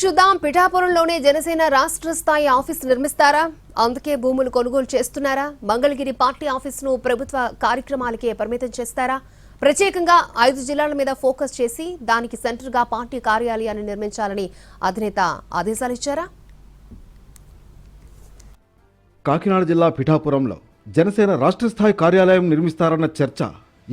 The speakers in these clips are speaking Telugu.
చూద్దాం. పిఠాపురంలోనే జనసేన రాష్ట్ర స్థాయి ఆఫీస్ నిర్మిస్తారా? అందుకే భూములు కొనుగోలు చేస్తున్నారా? మంగళగిరి పార్టీ ఆఫీసును ప్రభుత్వ కార్యక్రమాలకే పరిమితం చేస్తారా? ప్రత్యేకంగా ఐదు జిల్లాల మీద ఫోకస్ చేసి దానికి సెంటర్గా పార్టీ కార్యాలయాన్ని నిర్మించాలని అధినేత ఆదేశాలు ఇచ్చారా? కాకినాడ జిల్లా పిఠాపురంలో జనసేన రాష్ట్ర స్థాయి కార్యాలయం నిర్మిస్తారన్న చర్చ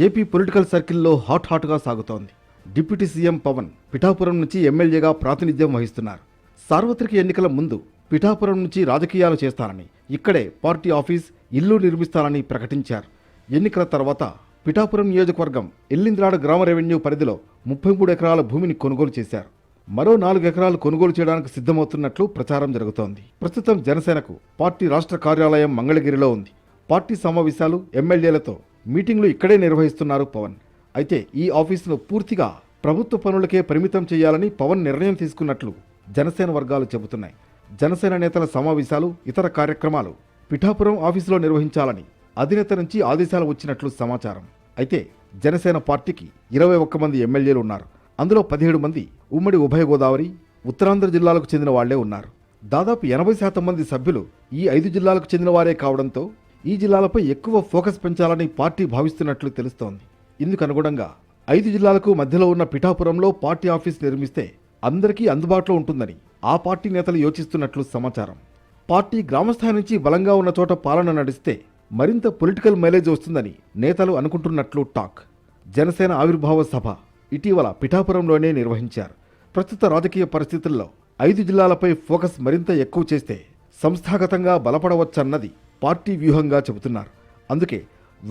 ఏపీ పొలిటికల్ సర్కిల్లో హాట్ హాట్గా సాగుతోంది. డిప్యూటీ సీఎం పవన్ పిఠాపురం నుంచి ఎమ్మెల్యేగా ప్రాతినిధ్యం వహిస్తున్నారు. సార్వత్రిక ఎన్నికల ముందు పిఠాపురం నుంచి రాజకీయాలు చేస్తానని ఇక్కడే పార్టీ ఆఫీస్ ఇల్లు నిర్మిస్తానని ప్రకటించారు. ఎన్నికల తర్వాత పిఠాపురం నియోజకవర్గం ఎల్లింద్రాడ గ్రామ రెవెన్యూ పరిధిలో ముప్పై మూడు ఎకరాల భూమిని కొనుగోలు చేశారు. మరో నాలుగు ఎకరాలు కొనుగోలు చేయడానికి సిద్ధమవుతున్నట్లు ప్రచారం జరుగుతోంది. ప్రస్తుతం జనసేనకు పార్టీ రాష్ట్ర కార్యాలయం మంగళగిరిలో ఉంది. పార్టీ సమావేశాలు ఎమ్మెల్యేలతో మీటింగ్లు ఇక్కడే నిర్వహిస్తున్నారు పవన్. అయితే ఈ ఆఫీసును పూర్తిగా ప్రభుత్వ పనులకే పరిమితం చేయాలని పవన్ నిర్ణయం తీసుకున్నట్లు జనసేన వర్గాలు చెబుతున్నాయి. జనసేన నేతల సమావేశాలు ఇతర కార్యక్రమాలు పిఠాపురం ఆఫీసులో నిర్వహించాలని అధినేత నుంచి ఆదేశాలు వచ్చినట్లు సమాచారం. అయితే జనసేన పార్టీకి ఇరవై ఒక్క మంది ఎమ్మెల్యేలు ఉన్నారు. అందులో పదిహేడు మంది ఉమ్మడి ఉభయ గోదావరి ఉత్తరాంధ్ర జిల్లాలకు చెందిన వాళ్ళే ఉన్నారు. దాదాపు ఎనభై శాతం మంది సభ్యులు ఈ ఐదు జిల్లాలకు చెందిన వారే కావడంతో ఈ జిల్లాలపై ఎక్కువ ఫోకస్ పెంచాలని పార్టీ భావిస్తున్నట్లు తెలుస్తోంది. ఇందుకు అనుగుణంగా ఐదు జిల్లాలకు మధ్యలో ఉన్న పిఠాపురంలో పార్టీ ఆఫీస్ నిర్మిస్తే అందరికీ అందుబాటులో ఉంటుందని ఆ పార్టీ నేతలు యోచిస్తున్నట్లు సమాచారం. పార్టీ గ్రామస్థాయి నుంచి బలంగా ఉన్న చోట పాలన నడిస్తే మరింత పొలిటికల్ మైలేజ్ వస్తుందని నేతలు అనుకుంటున్నట్లు టాక్. జనసేన ఆవిర్భావ సభ ఇటీవల పిఠాపురంలోనే నిర్వహించారు. ప్రస్తుత రాజకీయ పరిస్థితుల్లో ఐదు జిల్లాలపై ఫోకస్ మరింత ఎక్కువ చేస్తే సంస్థాగతంగా బలపడవచ్చన్నది పార్టీ వ్యూహంగా చెబుతున్నారు. అందుకే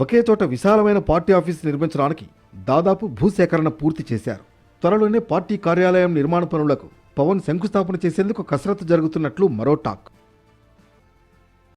ఒకే చోట విశాలమైన పార్టీ ఆఫీస్ నిర్మించడానికి దాదాపు భూసేకరణ పూర్తి చేశారు. త్వరలోనే పార్టీ కార్యాలయం నిర్మాణ పనులకు పవన్ శంకుస్థాపన చేసేందుకు కసరత్తు జరుగుతున్నట్లు మరో టాక్.